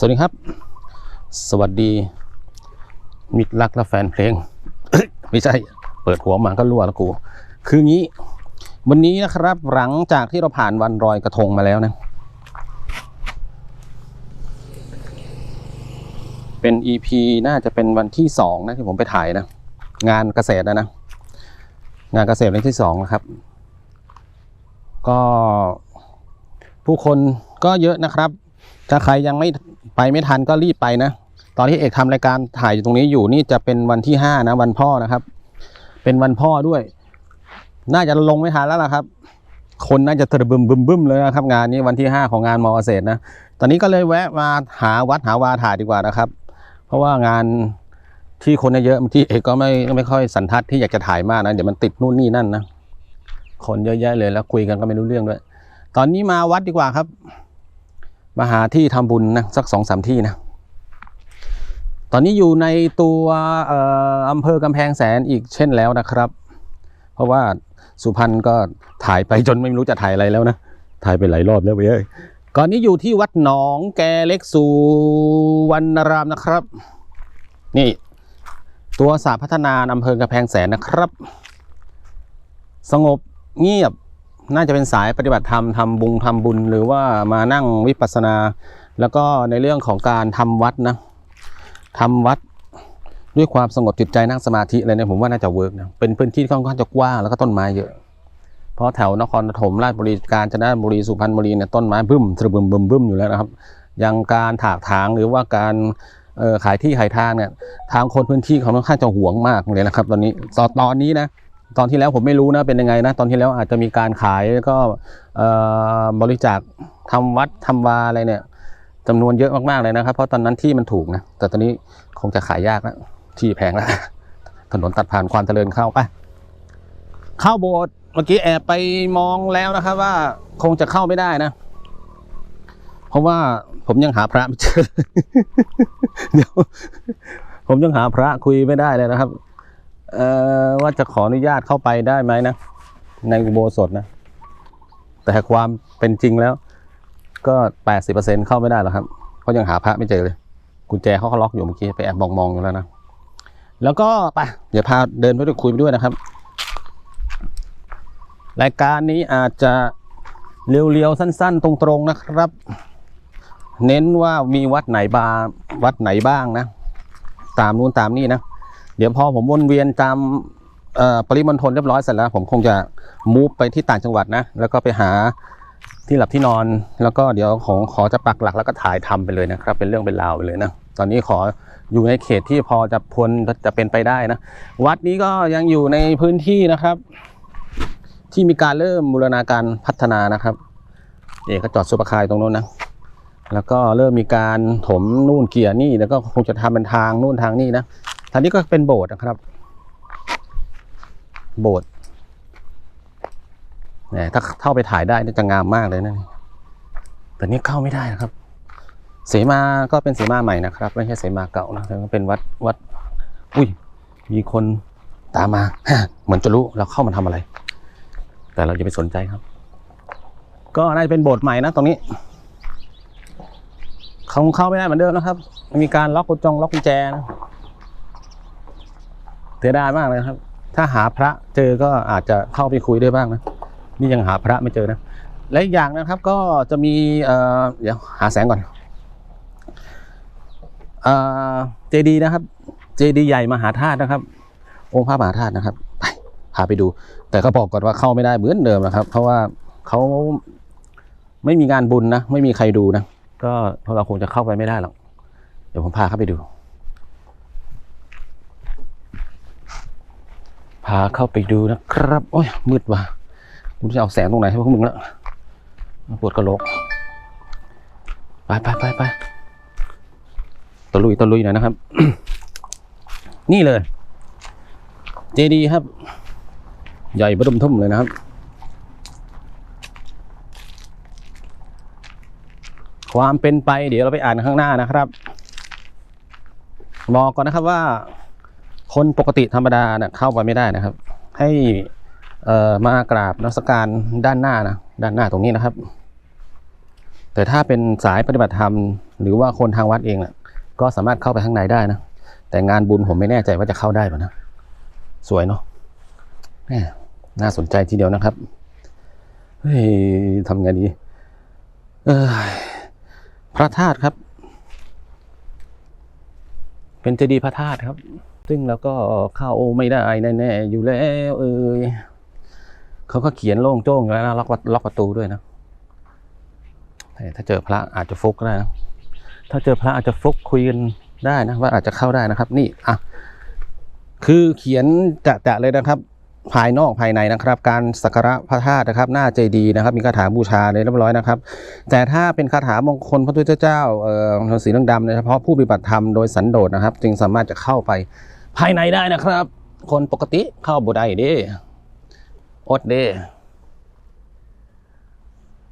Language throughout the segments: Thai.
สวัสดีครับ สวัสดี มิตรรักและแฟนเพลง ไม่ใช่ เปิดหัวมาก็รั่วแล้วกู คืองี้ วันนี้นะครับ หลังจากที่เราผ่านวันรอยกระทงมาแล้วนะ เป็น EP น่าจะเป็นวันที่สองนะที่ผมไปถ่ายนะ งานเกษตรนะนะ งานเกษตรวันที่สองนะครับ ก็ผู้คนก็เยอะนะครับ ถ้าใครยังไม่ ไปไม่ทันก็รีบไปนะ ตอนที่เอกทำรายการถ่ายอยู่ตรงนี้อยู่นี่จะเป็นวันที่ห้านะ วันพ่อนะครับ เป็นวันพ่อด้วย น่าจะลงไม่ทันแล้วล่ะครับ คนน่าจะตระบึมบึมบึมเลยนะครับ งานนี้วันที่ห้าของงานมอเกษตรนะ ตอนนี้ก็เลยแวะมาหาวัดหาวาถ่ายดีกว่านะครับ เพราะว่างานที่คนเยอะที่เอกก็ไม่ไม่ค่อยสันทัดที่อยากจะถ่ายมากนะเดี๋ยวมันติดนู่นนี่นั่นนะคนเยอะแยะเลยแล้วคุยกันก็ไม่รู้เรื่องด้วย ตอนนี้มาวัดดีกว่าครับ มาหาที่ทำบุญนะสักสองสามที่นะ ตอนนี้อยู่ในตัวอออำเภอกำแพงแสนอีกเช่นแล้วนะครับ เพราะว่าสุพรรณก็ถ่ายไปจนไม่รู้จะถ่ายอะไรแล้วนะ ถ่ายไปหลายรอบแล้วเว้ยก่อนนี้อยู่ที่วัดหนองแกเล็กสุวรรณรามนะครับ นี่ตัวสาพัฒนาอำเภอกำแพงแสนนะครับ สงบเงียบ น่าจะเป็นสายปฏิบัติธรรมทำบุญทำบุญ หรือว่ามานั่งวิปัสสนา แล้วก็ในเรื่องของการทำวัดนะทำวัดด้วยความสงบจิตใจนั่งสมาธิอะไรเนี่ยผมว่าน่าจะเวิร์กนะเป็นพื้นที่ค่อนข้างจะกว้างแล้วก็ต้นไม้เยอะ เพราะแถวนครปฐมราชบุรีกาญจนบุรีสุพรรณบุรีเนี่ยต้นไม้บึ้มตระบึมบึมบึมอยู่แล้วนะครับอย่างการถากถางหรือว่าการขายที่ขายทางเนี่ยทางคนพื้นที่เขาค่อนข้างจะหวงมากเลยนะครับ ตอนนี้ตอนนี้นะ ตอนที่แล้วผมไม่รู้นะเป็นยังไงนะตอนที่แล้วอาจจะมีการขายแล้วก็บริจาคทำวัดทำวาอะไรเนี่ยจำนวนเยอะมากๆเลยนะครับ เพราะตอนนั้นที่มันถูกนะแต่ตอนนี้คงจะขายยากแล้วที่แพงแล้วถนนตัดผ่านความเจริญเข้าไปเข้าโบสถ์เมื่อกี้แอบไปมองแล้วนะครับ ว่าคงจะเข้าไม่ได้นะเพราะว่าผมยังหาพระไม่เจอเดี๋ยวผมยังหาพระคุยไม่ได้เลยนะครับ เอ่อว่าจะขออนุญาตเข้าไปได้ไหมนะ ในอุโบสถนะ แต่ความเป็นจริงแล้ว ก็แปดสิบเปอร์เซ็นเข้าไม่ได้หรอกครับเพราะยังหาพระไม่เจอเลยกุญแจเขาก็ล็อกอยู่เมื่อกี้ไปแอบมองมองๆอยู่แล้วนะแล้วก็ไปเดี๋ยวพาเดินไปด้วยคุยไปด้วยนะครับ รายการนี้อาจจะเรียวๆสั้น ๆ ตรงๆนะครับ เน้นว่ามีวัดไหนบ้างวัดไหนบ้างนะ ตามนู้นตามนี่นะ เดี๋ยวพอผมวนเวียนตามปริมณฑลเรียบร้อยเสร็จแล้ว ผมคงจะมูฟไปที่ต่างจังหวัดนะ แล้วก็ไปหาที่หลับที่นอนแล้วก็เดี๋ยวของขอจะปักหลักแล้วก็ถ่ายทำไปเลยนะครับ เป็นเรื่องเป็นราวไปเลยนะตอนนี้ขออยู่ในเขตที่พอจะพลจะเป็นไปได้นะ วัดนี้ก็ยังอยู่ในพื้นที่นะครับ ที่มีการเริ่มบูรณาการพัฒนานะครับ เอกก็จอดซุปเปอร์คายตรงนู้นนะแล้วก็เริ่มมีการถมนู่นเกียร์นี่แล้วก็คงจะทำเป็นทางนู่นทางนี่นะ ทางนี้ก็เป็นโบสถ์นะครับ โบสถ์แหมถ้าเข้าไปถ่ายได้นี่จะงามมากเลยนะแต่นี่เข้าไม่ได้นะครับ เสมาก็เป็นเสมาใหม่นะครับ ไม่ใช่เสมาเก่านะแต่ก็เป็นวัดวัด อุ้ย มีคนตามมาเหมือนจะรู้เราเข้ามาทำอะไร แต่เราจะไปสนใจครับ ก็น่าจะเป็นโบสถ์ใหม่นะตรงนี้เขาเข้าไม่ได้เหมือนเดิมนะครับ มีการล็อกกุญจงล็อกกุญแจนะ เสียดายมากเลยครับ ถ้าหาพระเจอก็อาจจะเข้าไปคุยได้บ้างนะ นี่ยังหาพระไม่เจอนะ และอีกอย่างนะครับก็จะมีเอ่อเดี๋ยวหาแสงก่อนเอ่อเจดีนะครับ เจดีใหญ่มหาธาตุนะครับ องค์พระมหาธาตุนะครับ ไปพาไปดู แต่ก็บอกก่อนว่าเข้าไม่ได้เหมือนเดิมนะครับ เพราะว่าเขาไม่มีงานบุญนะ ไม่มีใครดูนะ ก็พวกเราคงจะเข้าไปไม่ได้หรอก เดี๋ยวผมพาเข้าไปดู พาเข้าไปดูนะครับ โอ้ย มืดว่ะผมจะเอาแสงตรงไหนให้พวกมึงละปวดกระโหลก ไปไปไปไปตะลุยตะลุยหน่อยนะครับ นี่เลย เจดีครับ ใหญ่ประดุมทุ่มเลยนะครับความเป็นไปเดี๋ยวเราไปอ่านข้างหน้านะครับบอกก่อนนะครับว่า คนปกติธรรมดาเนี่ยเข้าไปไม่ได้นะครับ ให้เอ่อมากราบนมัสการด้านหน้านะด้านหน้าตรงนี้นะครับ แต่ถ้าเป็นสายปฏิบัติธรรม หรือว่าคนทางวัดเองน่ะก็สามารถเข้าไปข้างในได้นะแต่งานบุญผมไม่แน่ใจว่าจะเข้าได้ป่ะนะสวยเนาะแหมน่าสนใจทีเดียวนะครับเฮ้ยทำไงดีเอยพระธาตุครับ เป็นเจดีย์พระธาตุครับ ซึ่งแล้วก็เข้าไม่ได้แน่ๆอยู่แล้วเอยเขาก็เขียนโล่งโจ้งแล้วนะล็อกประล็อกประตูด้วยนะถ้าเจอพระอาจจะฟุกได้นะถ้าเจอพระอาจจะฟุกคุยกันได้นะว่าอาจจะเข้าได้นะครับ นี่อะคือเขียนจะจะเลยนะครับ ภายนอกภายในนะครับ การสักการะพระธาตุนะครับ หน้าเจดีนะครับ มีคาถาบูชาเลยเรียบร้อยนะครับ แต่ถ้าเป็นคาถามงคลพระพุทธเจ้าเอ่อสีดำโดยเฉพาะผู้ปฏิบัติธรรมโดยสันโดษนะครับ จึงสามารถจะเข้าไป ภายในได้นะครับ คนปกติเข้าบ่ได้เด้อดเด้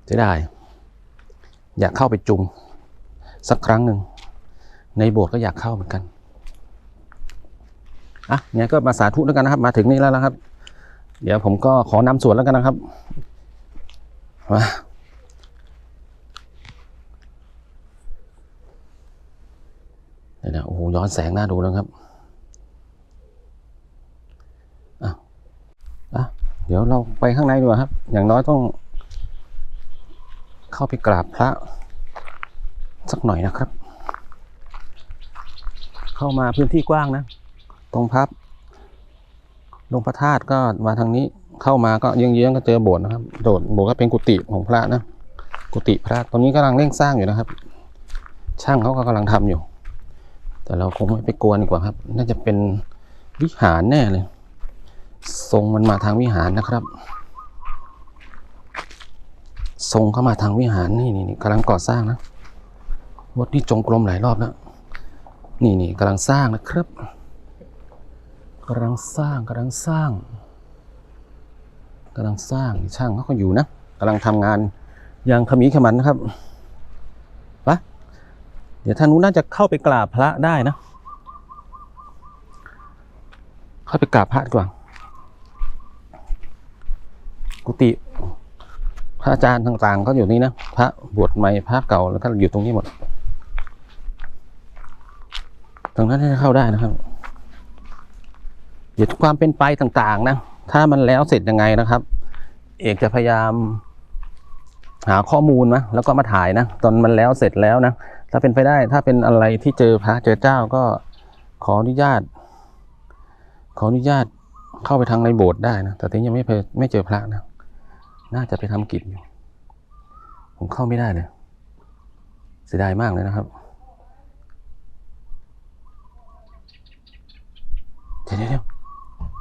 จะได้ อยากเข้าไปจุงสักครั้งหนึ่ง ในโบสถ์ก็อยากเข้าเหมือนกันอะเนี่ยก็มาสาธุแล้วกันนะครับ มาถึงนี่แล้วนะครับ เดี๋ยวผมก็ขอนำสวดแล้วกันนะครับมาเดี๋ยวนะโอ้โหย้อนแสงน่าดูแล้วครับอะอะ เดี๋ยวเราไปข้างในดีกว่าครับ อย่างน้อยต้อง เข้าไปกราบพระ สักหน่อยนะครับ เข้ามาพื้นที่กว้างนะ ตรงพับลงพระธาตุก็มาทางนี้เข้ามาก็เยื้องๆก็เจอโบสถ์นะครับโบสถ์โบสถ์ก็เป็นกุฏิของพระนะ กุฏิพระตรงนี้กำลังเร่งสร้างอยู่นะครับ ช่างเขาก็กำลังทำอยู่ แต่เราคงไม่ไปกวนดีกว่าครับ น่าจะเป็นวิหารแน่เลย ทรงมันมาทางวิหารนะครับ ทรงเข้ามาทางวิหารนี่นี่นี่กำลังก่อสร้างนะวัดนี่จงกรมหลายรอบแล้วนี่นี่กำลังสร้างนะครับกำลังสร้างกำลังสร้างกำลังสร้างช่างเขาก็อยู่นะกำลังทำงานอย่างขมีขมันนะครับไปะเดี๋ยวท่านนู้นน่าจะเข้าไปกราบพระได้นะ เข้าไปกราบพระดีกว่า กุฏิพระอาจารย์ต่างๆ ก็อยู่นี่นะ พระบวชใหม่พระเก่าแล้วก็อยู่ตรงนี้หมด ตรงนั้นจะเข้าได้นะครับเดี๋ยวความเป็นไปต่างๆ นะ ถ้ามันแล้วเสร็จยังไงนะครับ เอกจะพยายาม หาข้อมูลนะแล้วก็มาถ่ายนะ ตอนมันแล้วเสร็จแล้วนะ ถ้าเป็นไปได้ ถ้าเป็นอะไรที่เจอพระเจอเจ้าก็ขออนุญาต ขออนุญาตเข้าไปทางในโบสถ์ได้นะ แต่ตอนนี้ยังไม่ไม่เจอพระนะ น่าจะไปทำกิจอยู่ ผมเข้าไม่ได้เลย เสียดายมากเลยนะครับ เดี๋ยวเดี๋ยว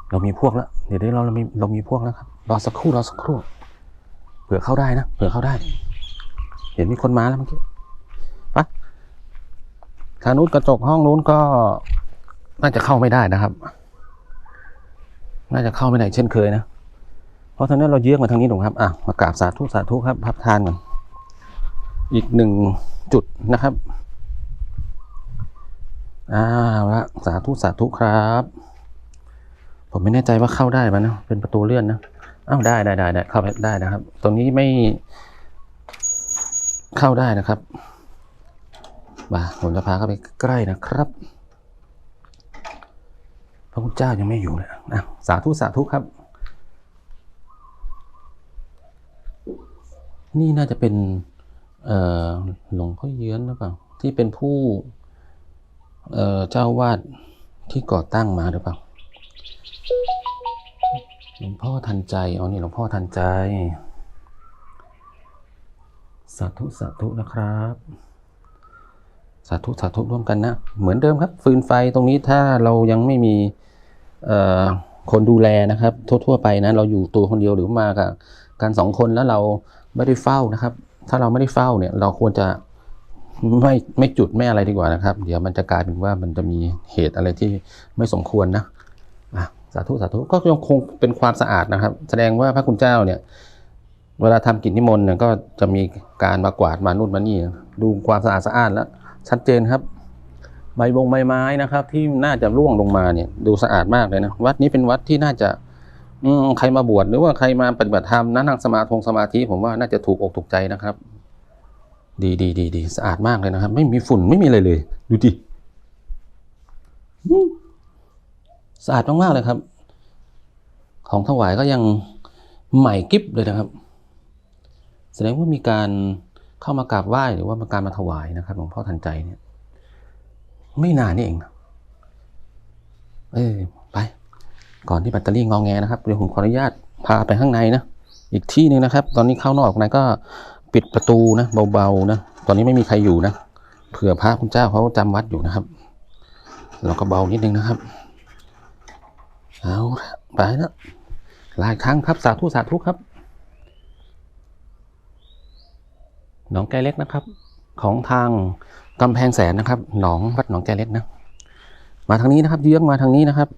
เรามีพวกแล้วเดี๋ยวเดี๋ยวเราเรามีเรามีพวกแล้วครับ รอสักครู่รอสักครู่ เผื่อเข้าได้นะ เผื่อเข้าได้ เห็นมีคนมาแล้วเมื่อกี้ปะทางนู้นกระจกห้องนู้นก็ น่าจะเข้าไม่ได้นะครับ น่าจะเข้าไม่ได้เช่นเคยนะ เพราะฉะนั้นเราเยื้องมาทางนี้ถูกครับอะมากราบสาธุสาธุครับพับทานก่อนอีกหนึ่งจุดนะครับอ่าละสาธุสาธุครับ ผมไม่แน่ใจว่าเข้าได้ไหมนะเป็นประตูเลื่อนนะอ้าวได้ได้ได้ได้เข้าไปได้นะครับ ตรงนี้ไม่เข้าได้นะครับมาผมจะพาเข้าไปใกล้นะครับพระพุทธเจ้ายังไม่อยู่เลยอะสาธุสาธุครับ นี่น่าจะเป็นหลวงพ่อเยื้อนหรือเปล่าที่เป็นผู้เจ้าวาดที่ก่อตั้งมาหรือเปล่าหลวงพ่อทันใจอ๋อนี่หลวงพ่อทันใจสาธุสาธุนะครับ สาธุสาธุร่วมกันนะ เหมือนเดิมครับ ฟืนไฟตรงนี้ถ้าเรายังไม่มีคนดูแลนะครับ ทั่วๆไปนะ เราอยู่ตัวคนเดียวหรือมากับ การสองคนแล้วเราไม่ได้เฝ้านะครับ ถ้าเราไม่ได้เฝ้าเนี่ยเราควรจะไม่ไม่จุดไม่อะไรดีกว่านะครับ เดี๋ยวมันจะกลายเป็นว่ามันจะมีเหตุอะไรที่ไม่สมควรนะอะสาธุสาธุก็ยังคงเป็นความสะอาดนะครับ แสดงว่าพระคุณเจ้าเนี่ย เวลาทำกิจนิมนต์เนี่ยก็จะมีการมากวาดมานู่นมานี่ดูความสะอาดสะอานแล้วชัดเจนครับ ใบบงใบไม้นะครับ ที่น่าจะร่วงลงมาเนี่ยดูสะอาดมากเลยนะวัดนี้เป็นวัดที่น่าจะ อืมใครมาบวชหรือว่าใครมาปฏิบัติธรรมนั่งนั่งสมาธงสมาธิผมว่าน่าจะถูกอกถูกใจนะครับ ดีดีดีดีสะอาดมากเลยนะครับ ไม่มีฝุ่นไม่มีอะไรเลย ดูดิสะอาดมากๆเลยครับ ของถวายก็ยังใหม่กริบเลยนะครับ แสดงว่ามีการเข้ามากราบไหว้หรือว่ามาการมาถวายนะครับหลวงพ่อทันใจเนี่ย ไม่นานนี่เองเออ ก่อนที่แบตเตอรี่งอแงนะครับเดี๋ยวผมขออนุญาตพาไปข้างในนะอีกที่หนึ่งนะครับ ตอนนี้เข้านอกในก็ปิดประตูนะเบาๆนะตอนนี้ไม่มีใครอยู่นะเผื่อพระคุณเจ้าเขาจำวัดอยู่นะครับเราก็เบานิดนึงนะครับเอาไปแล้วหลายครั้งครับสาธุสาธุครับหนองแกเล็กนะครับ ของทางกำแพงแสนนะครับ หนองวัดหนองแกเล็กนะ มาทางนี้นะครับเยื้องมาทางนี้นะครับ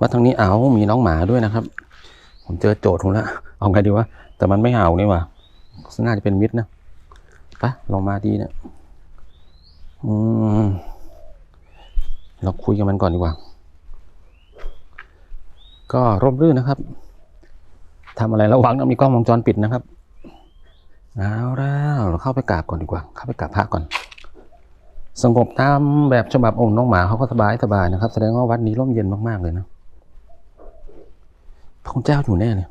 วัดทางนี้เอามีน้องหมาด้วยนะครับ ผมเจอโจทย์ผมล้วเอาไงดีวะแต่มันไม่เห่านี่ว่าน่าจะเป็นมิตรนะไปลองมาดีเนะี่ยอืมเราคุยกับมันก่อนดีกว่า ก็ร่มรื่นนะครับทำอะไรระวังนะมีกล้องวงจรปิดนะครับเอาแล้วเราเข้าไปกราบก่อนดีกว่า เข้าไปกราบพระก่อน สงบตามแบบฉบับองค์น้องหมาเขาก็สบายสบายนะครับ แสดงว่าวัดนี้ร่มเย็นมากๆเลยนะ พระคุณเจ้าอยู่แน่เลย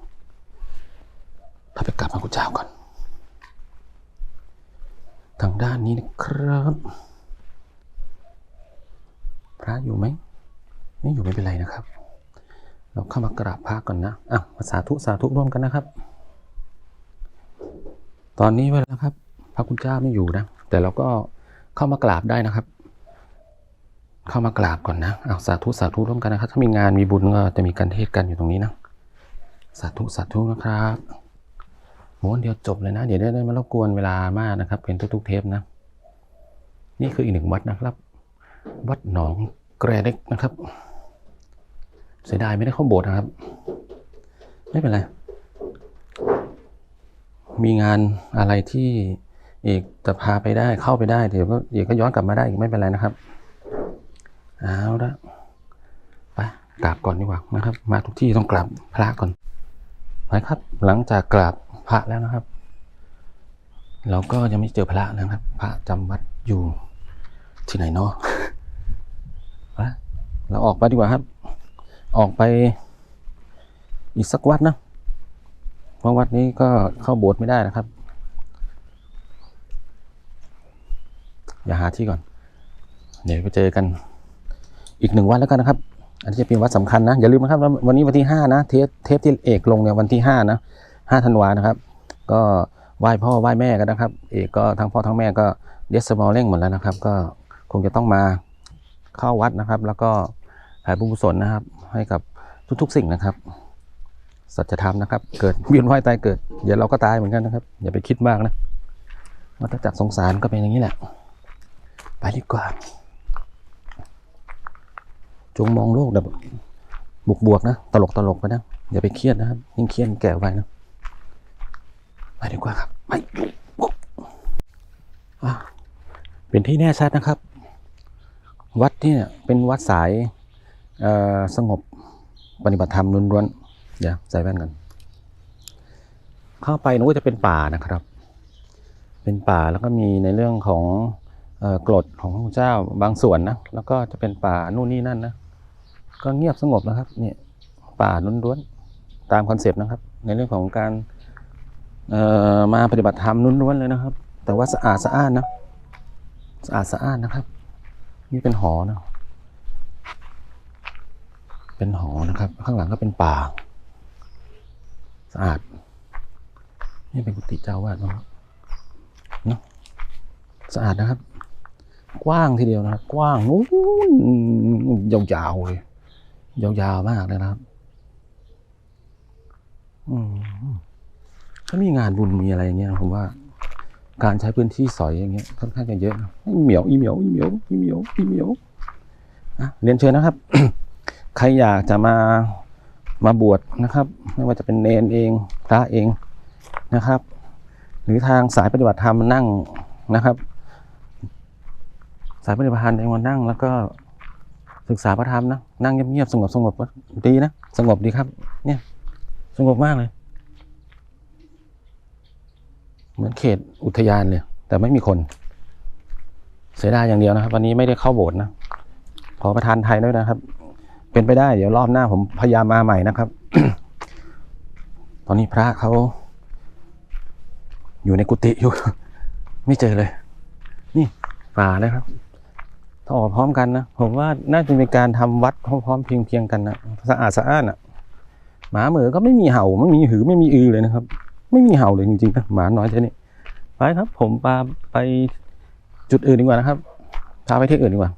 พาไปกราบพระคุณเจ้าก่อน ทางด้านนี้นะครับ พระอยู่ไหม ไม่อยู่ไม่เป็นไรนะครับ เราเข้ามากราบพระก่อนนะอะมาสาธุสาธุร่วมกันนะครับ ตอนนี้เวลาครับ พระคุณเจ้าไม่อยู่นะ แต่เราก็เข้ามากราบได้นะครับเข้ามากราบก่อนนะ เอาสาธุสาธุร่วมกันนะครับ ถ้ามีงานมีบุญก็จะมีการเทศกันอยู่ตรงนี้นะ สาธุสาธุนะครับม้วนเดียวจบเลยนะ เดี๋ยวได้ไดมารบกวนเวลามากนะครับ เป็นทุก ๆ เทปนะ นี่คืออีกหนึ่งวัดนะครับ วัดหนองแกรเล็กนะครับ เสียดายไม่ได้เข้าโบสถ์นะครับ ไม่เป็นไร มีงานอะไรที่อีกจะพาไปได้เข้าไปได้เดี๋ยวก็เดี๋ยวก็ย้อนกลับมาได้อีกไม่เป็นไรนะครับเอาละไปกราบก่อนดีกว่านะครับ มาทุกที่ต้องกราบพระก่อน ไปครับ หลังจากกราบพระแล้วนะครับ เราก็ยังไม่เจอพระนะครับ พระจำวัดอยู่ที่ไหนเนาะไปเราออกไปดีกว่าครับ ออกไปอีกสักวัดนะเพราะวัดนี้ก็เข้าโบสถ์ไม่ได้นะครับ อย่าหาที่ก่อน เดี๋ยวไปเจอกันอีกหนึ่งวันแล้วกันนะครับ อันนี้จะเป็นวัดสำคัญนะ อย่าลืมนะครับวันนี้วันที่ห้านะเทปเทปที่เอกลงเนี่ยวันที่ห้านะห้าธันวานะครับ ก็ไหว้พ่อไหว้แม่กันนะครับ เอกก็ทั้งพ่อทั้งแม่ก็เดสมอลเร่งหมดแล้วนะครับ ก็คงจะต้องมาเข้าวัดนะครับ แล้วก็แผ่บุญกุศลนะครับ ให้กับทุกๆสิ่งนะครับสัจธรรมนะครับ เกิดเวียนว่ายตายเกิด เดี๋ยวเราก็ตายเหมือนกันนะครับ อย่าไปคิดมากนะวัฏจักรสงสารก็เป็นอย่างนี้แหละ ไปดีกว่า จงมองโลกแบบบวกบวกๆนะ ตลกตลกๆไปนะอย่าไปเครียดนะครับ ยิ่งเครียดแก่ไปนะไปดีกว่าครับไปเป็นที่แน่ชัดนะครับ วัดที่เนี่ยเป็นวัดสายสงบปฏิบัติธรรมล้วนๆเดี๋ยวใส่แว่นกันเข้าไปนู้นจะเป็นป่านะครับ เป็นป่าแล้วก็มีในเรื่องของอกรดของพระเจ้าบางส่วนนะ แล้วก็จะเป็นป่านู่นนี่นั่นนะ ก็เงียบสงบนะครับเนี่ยป่าล้วนๆตามคอนเซปต์นะครับ ในเรื่องของการเอ่อมาปฏิบัติธรรมล้วนๆเลยนะครับ แต่ว่าสะอาดสะอ้านนะสะอาดสะอ้านนะครับ นี่เป็นหอนะเป็นหอนะครับ ข้างหลังก็เป็นป่าสะอาด นี่เป็นกุฏิเจ้าวาดนะครับเนาะสะอาดนะครับ กว้างทีเดียวนะครับ กว้างนู้นยาวๆเลย ยาวๆมากเลยนะครับถ้ามีงานบุญมีอะไรอย่างเงี้ยผมว่า การใช้พื้นที่สอยอย่างเงี้ยค่อนข้างจะเยอะนะอีเหมียวอีเหมียวอีเหมียวอีเหมียวอีเหมียวอะเรียนเชิญนะครับ ใครอยากจะมามาบวชนะครับ ไม่ว่าจะเป็นเนนเองพระเองนะครับ หรือทางสายปฏิบัติธรรมนั่งนะครับ สายปฏิบัติธรรมเองมานั่งแล้วก็ ศึกษาพระธรรมนะนั่งเงียบๆสงบสงบๆดีนะสงบดีครับ เนี่ยสงบมากเลย เหมือนเขตอุทยานเลย แต่ไม่มีคน เสียดายอย่างเดียวนะครับ วันนี้ไม่ได้เข้าโบสถ์นะขอประทานไทยด้วยนะครับ เป็นไปได้เดี๋ยวรอบหน้าผมพยายามมาใหม่นะครับ ตอนนี้พระเขาอยู่ในกุฏิอยู่ ไม่เจอเลย นี่ป่านะครับ ถ้าออกพร้อมกันนะ ผมว่าน่าจะเป็นการทำวัดพร้อมๆเพียงเพียงๆกันนะสะอาดสะอ้านอะ หมาเหมือก็ไม่มีเห่าไม่มีหือไม่มีอือเลยนะครับ ไม่มีเห่าเลยจริงๆนะหมาน้อยแค่นี้ไปครับ ผมพาไปจุดอื่นดีกว่านะครับพาไปที่อื่นดีกว่า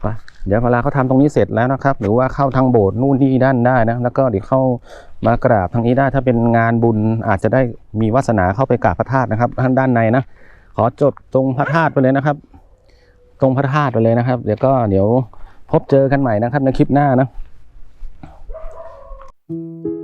ไปเดี๋ยวเวลาเขาทำตรงนี้เสร็จแล้วนะครับ หรือว่าเข้าทางโบสถ์นู่นนี่ด้านได้นะ แล้วก็เดี๋ยวเข้ามากราบทางนี้ได้ถ้าเป็นงานบุญอาจจะได้มีวาสนาเข้าไปกราบพระธาตุนะครับ ทางด้านในนะขอจดตรงพระธาตุไปเลยนะครับ ตรงพระธาตุไปเลยนะครับ เดี๋ยวก็เดี๋ยวพบเจอกันใหม่นะครับในคลิปหน้านะ thank you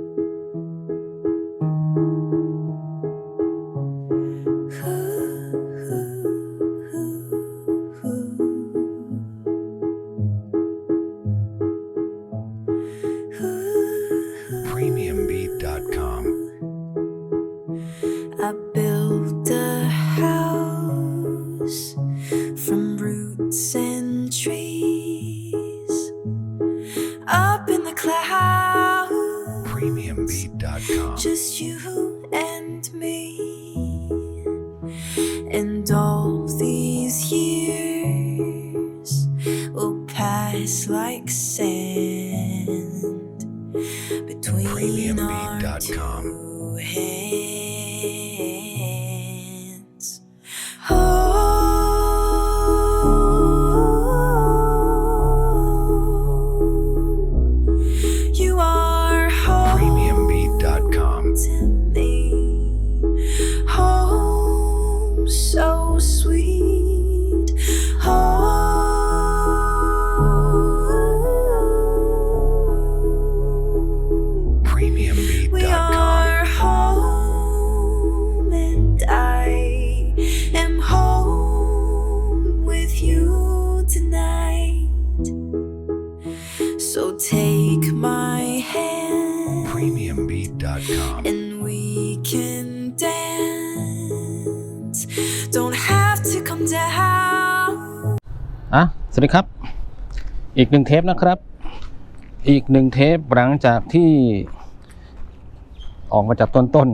อีกหนึ่งเทปนะครับ อีกหนึ่งเทปหลังจากที่ออกมาจากต้นต้น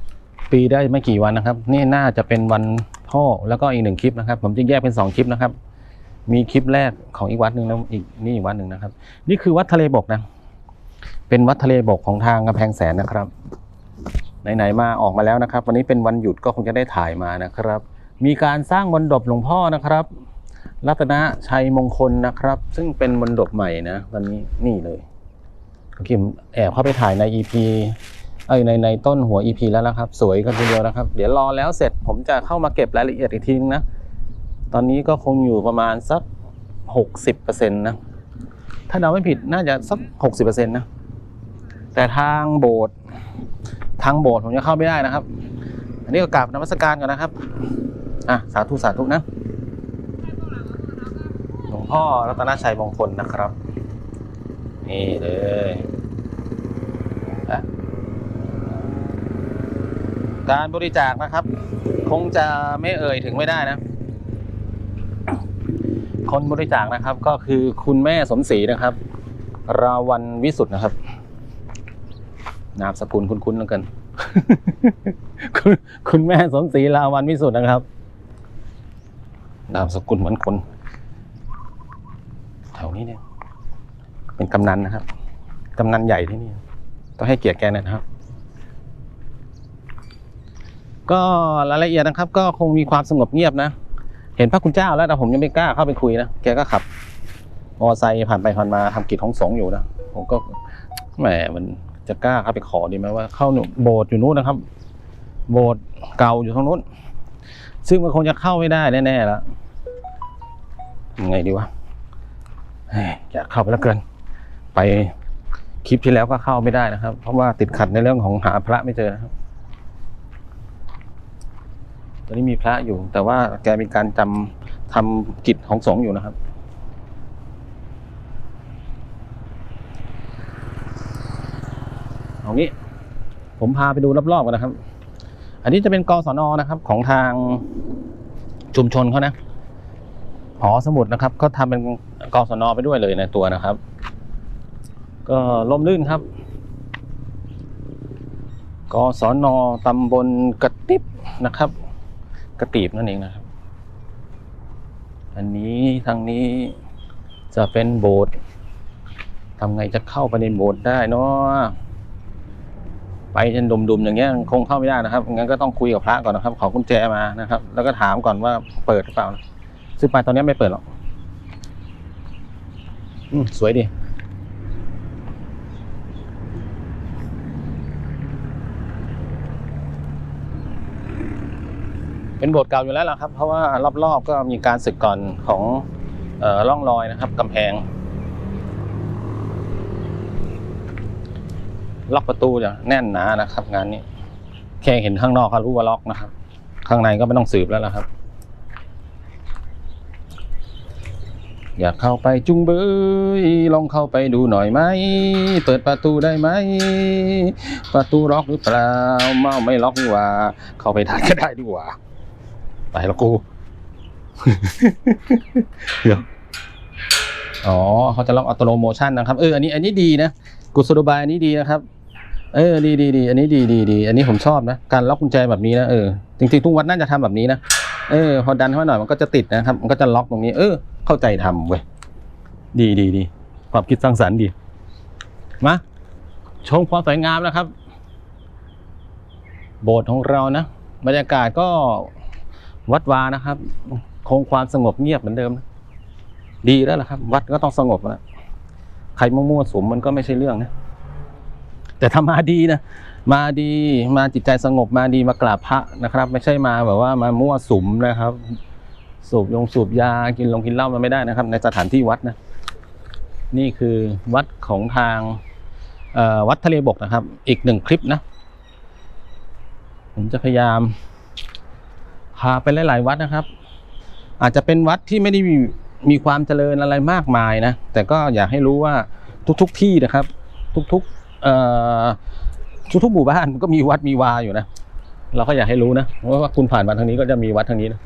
ๆปีได้ไม่กี่วันนะครับ นี่น่าจะเป็นวันพ่อแล้วก็อีกหนึ่งคลิปนะครับ ผมจึงแยกเป็นสองคลิปนะครับ มีคลิปแรกของอีกวัดหนึ่งแล้วอีกนี่อีกวัดหนึ่งนะครับ นี่คือวัดทะเลบกนะเป็นวัดทะเลบกของทางกำแพงแสนนะครับไหนๆมาออกมาแล้วนะครับ วันนี้เป็นวันหยุดก็คงจะได้ถ่ายมานะครับ มีการสร้างมนดบหลวงพ่อนะครับ รัตนชัยมงคลนะครับ ซึ่งเป็นมนดบใหม่นะ ตอนนี้นี่เลยกี้ผมแอบเข้าไปถ่ายใน EP เอ้ยในในต้นหัว EP แล้วนะครับ สวยกันทีเดียวนะครับ เดี๋ยวรอแล้วเสร็จผมจะเข้ามาเก็บรายละเอียดอีกทีนึงนะ ตอนนี้ก็คงอยู่ประมาณสักหกสิบเปอร์เซ็นต์นะ ถ้าเดาไม่ผิดน่าจะสักหกสิบเปอร์เซ็นต์นะ แต่ทางโบสถ์ทางโบสถ์ผมจะเข้าไม่ได้นะครับ อันนี้ก็กราบนมัสการก่อนนะครับ อะ สาธุสาธุนะ หลวงพ่อรัตนชัยมงคลนะครับ นี่เลยอะการบริจาคนะครับ คงจะไม่เอ่ยถึงไม่ได้นะ คนบริจาคนะครับก็คือคุณแม่สมศรีนะครับ ราวันวิสุทธ์นะครับ นามสกุลคุ้นๆแล้วกันคุณแม่สมศรีราวันวิสุทธ์นะครับ นามสกุลเหมือนคน ถวนี้เนี่ย เป็นกำนันนะครับ กำนันใหญ่ที่นี่ต้องให้เกียรติแกหนอยนะครับ ก็รายละเอียดนะครับ ก็คงมีความสงบเงียบนะ เห็นพระคุณเจ้าแล้วแต่ผมยังไม่กล้าเข้าไปคุยนะ แกก็ขับมอไซค์ผ่านไปผ่านมาทำกิจของสงฆ์อยู่นะ ผมก็แหมมันจะกล้าเข้าไปขอดีไหมว่าเข้าหนูโบสถ์อยู่นู้นนะครับ โบสถ์เก่าอยู่ตรงนู้นซึ่งมันคงจะเข้าไม่ได้แน่ๆแล้วยังไงดีวะ อยากเข้าไปแล้วเกิน ไปคลิปที่แล้วก็เข้าไม่ได้นะครับ เพราะว่าติดขัดในเรื่องของหาพระไม่เจอนะครับตอนนี้มีพระอยู่ แต่ว่าแกมีการจำทำกิจของสงฆ์อยู่นะครับ เอางี้ ผมพาไปดูรอบๆกันนะครับ อันนี้จะเป็นกศนนะครับ ของทางชุมชนเขานะ หอสมุดนะครับก็ทำเป็นกศนไปด้วยเลยในตัวนะครับ ก็ล่มลื่นครับกศนตำบลกระติบนะครับ กระตีบนั่นเองนะครับ อันนี้ทางนี้จะเป็นโบสถ์ทำไงจะเข้าไปในโบสถ์ได้เนาะไปจนดุมๆอย่างเงี้ยคงเข้าไม่ได้นะครับงั้นก็ต้องคุยกับพระก่อนนะครับ ขอกุญแจมานะครับ แล้วก็ถามก่อนว่าเปิดหรือเปล่า ซึ่งไปตอนนี้ไม่เปิดหรอกอืมสวยดีเป็นโบสถ์เก่าอยู่แล้วล่ะครับ เพราะว่ารอบๆก็มีการสึกก่อนของเอ่อร่องรอยนะครับกำแพง ล็อกประตูอย่างแน่นหนานะครับ งานนี้ แค่เห็นข้างนอกก็รู้ว่าล็อกนะครับ ข้างในก็ไม่ต้องสืบแล้วล่ะครับ อยากเข้าไปจุงเบยลองเข้าไปดูหน่อยไหม เปิดประตูได้ไหม ประตูล็อกหรือเปล่าเมาไม่ล็อกดีกว่า เข้าไปทันก็ได้ดีกว่า ไปล้วกู เดี๋ยว อ๋อเขาจะล็อกอัตโนโมชันนะครับ เออ อันนี้ อันนี้ดีนะ กุศโลบายอันนี้ดีนะครับ เออ ดีดีดี อันนี้ดีดีดี อันนี้ผมชอบนะ การล็อกกุญแจแบบนี้นะ เออ จริงๆ ทุกวัดน่าจะทำแบบนี้นะ เออพอดันเข้าหน่อยมันก็จะติดนะครับ มันก็จะล็อกตรงนี้ เออ เข้าใจทำเว้ยดีดีดีความคิดสร้างสรรค์ดีมาชมความสวยงามนะครับ โบสถ์ของเรานะบรรยากาศก็วัดวานะครับ คงความสงบเงียบเหมือนเดิมนะดีแล้วล่ะครับ วัดก็ต้องสงบแล้วใครมั่วๆสมมันก็ไม่ใช่เรื่องนะแต่ถ้ามาดีนะ มาดีมาจิตใจสงบมาดีมากราบพระนะครับ ไม่ใช่มาแบบว่ามามั่วสุมนะครับ สูบยงสูบยากินลงกินเหล้ามันไม่ได้นะครับ ในสถานที่วัดนะ นี่คือวัดของทางวัดทะเลบกนะครับ อีกหนึ่งคลิปนะ ผมจะพยายามพาไปหลาย ๆ วัดนะครับ อาจจะเป็นวัดที่ไม่ได้มีมีความเจริญอะไรมากมายนะ แต่ก็อยากให้รู้ว่าทุก ๆ ที่นะครับ ทุกๆ ทุกหมู่บ้านก็มีวัดมีวาอยู่นะ เราก็อยากให้รู้นะว่าคุณผ่านมาทางนี้ก็จะมีวัดทางนี้นะ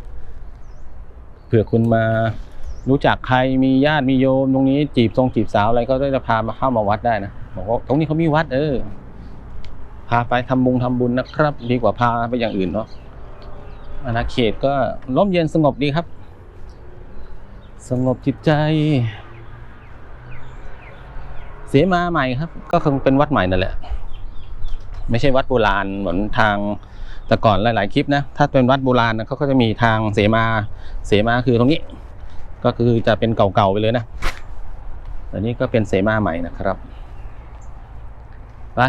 เผื่อคุณมารู้จักใครมีญาติมีโยมตรงนี้ จีบทรงจีบสาวอะไรก็จะพามาเข้ามาวัดได้นะบอกว่าตรงนี้เขามีวัด เออ พาไปทำบุญทำบุญนะครับ ดีกว่าพาไปอย่างอื่นเนาะอาณาเขตก็ร่มเย็นสงบดีครับ สงบจิตใจ เสมาใหม่ครับ ก็คงเป็นวัดใหม่นั่นแหละ ไม่ใช่วัดโบราณเหมือนทางแต่ก่อนหลาย ๆ คลิปนะ ถ้าเป็นวัดโบราณนะเขาก็จะมีทางเสมาเสมาคือตรงนี้ ก็คือจะเป็นเก่า ๆ ไปเลยนะแต่นี้ก็เป็นเสมาใหม่นะครับไป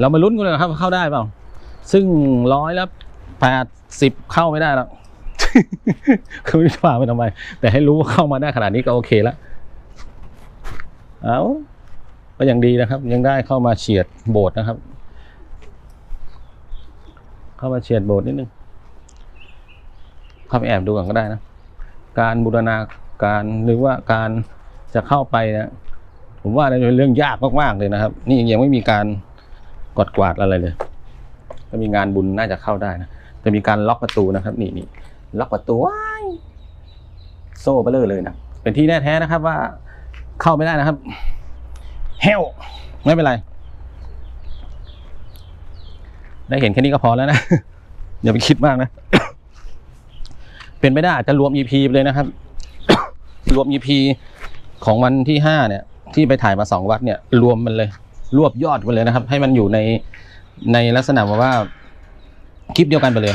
เรามาลุ้นกันเลยครับเข้าได้เปล่า ซึ่งร้อยแล้วแปดสิบเข้าไม่ได้แล้วคือไม่ฝ่าไปทำไม แต่ให้รู้ว่าเข้ามาได้ขนาดนี้ก็โอเคแล้วเอาก็ยังดีนะครับ ยังได้เข้ามาเฉียดโบสถ์นะครับ เข้ามาเฉียดโบสถ์นิดนึงเข้าไปแอบดูก่อนก็ได้นะ การบูรณาการหรือว่าการจะเข้าไปนะผมว่าเป็นเรื่องยากมากๆเลยนะครับ นี่ยังไม่มีการกดกวาดอะไรเลยก็มีงานบุญน่าจะเข้าได้นะจะมีการล็อกประตูนะครับ นี่นี่ล็อกประตูโซ่เบลอเลยนะเป็นที่แน่แท้นะครับว่าเข้าไม่ได้นะครับเฮลไม่เป็นไร ได้เห็นแค่นี้ก็พอแล้วนะ อย่าไปคิดมากนะ เป็นไม่ได้อาจจะรวม EP ไปเลยนะครับ รวม EP ของวันที่ห้าเนี่ย ที่ไปถ่ายมาสองวัดเนี่ย รวมมันเลย รวบยอดไปเลยนะครับ ให้มันอยู่ในในลักษณะว่าคลิปเดียวกันไปเลย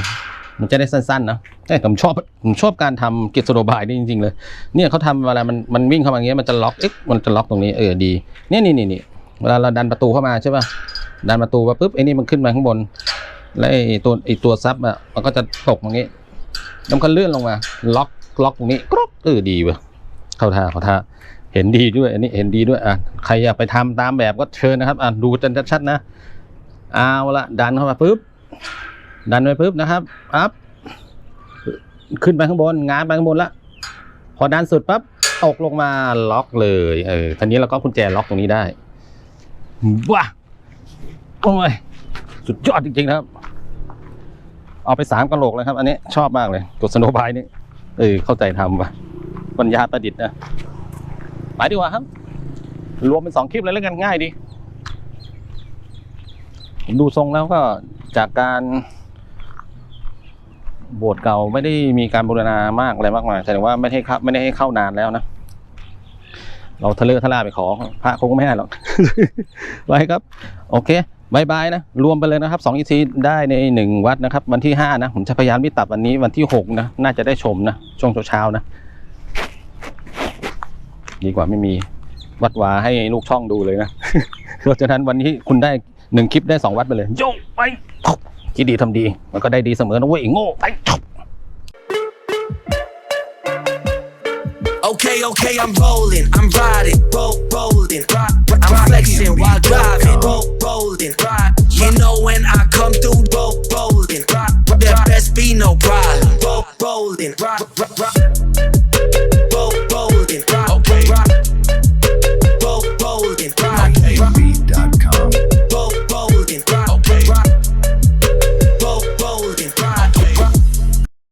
มันจะได้สั้นๆนะแต่ผมชอบผมชอบการทำกิจโลบายนี่จริง ๆ เลย เนี่ยเขาทำเวลามันมันวิ่งเข้ามาอย่างเงี้ยมันจะล็อกเอ๊ะมันจะล็อกตรงนี้เออดี เนี่ยนี่นี่นี่เวลาเราดันประตูเข้ามาใช่ป่ะ ดันประตูมาปุ๊บไอ้นี่มันขึ้นมาข้างบน แล้วไอ้ตัวไอ้ตัวซับอะมันก็จะตกตรงนี้แล้วมันก็เลื่อนลงมา ล็อกล็อกตรงนี้กรอบเออดีเว้ยเข้าท่าเข้าท่าเห็นดีด้วย อันนี้เห็นดีด้วยอะใครอยากไปทำตามแบบก็เชิญนะครับอะดูกันชัดๆนะเอาละดันเข้ามาปุ๊บดันไปปุ๊บนะครับอัพขึ้นไปข้างบนงานไปข้างบนละพอดันสุดปั๊บตกลงมาล็อกเลยเออทีนี้เราก็กุญแจล็อกตรงนี้ได้ว้า โอ้ยสุดยอดจริงๆนะครับ เอาไปสามกะโหลกเลยครับ อันนี้ชอบมากเลย กดสโนบายนี่เออเข้าใจทำว่ะปัญญาประดิษฐ์นะไปดีกว่าครับ รวมเป็นสองคลิปเลยแล้วกันง่ายดีผมดูทรงแล้วก็จากการ โบสถ์เก่าไม่ได้มีการบูรณามากอะไรมากมายแสดงว่าไม่ได้ไม่ได้ให้เข้านานแล้วนะเราทะเลอะทะล่าไปขอพระคงไม่ให้หรอกไว้ครับ โอเค บายบายนะ รวมไปเลยนะครับสองอีทีได้ในหนึ่งวัดนะครับ วันที่ห้านะ ผมจะพยายามไม่ตัดวันนี้วันที่หกนะ น่าจะได้ชมนะ ช่วงเช้าๆนะ ดีกว่าไม่มีวัดวาให้ลูกช่องดูเลยนะเพราะฉะนั้นวันนี้คุณได้หนึ่งคลิปได้สองวัดไปเลยโยไปคิดดีทำดี มันก็ได้ดีเสมอนะเว้ยไอ้โง่ไป Okay, okay, I'm rolling, I'm riding, roll, rolling, Flexing while driving, roll, rolling. You know when I come through, roll, rolling. There best be no problem, roll, rolling.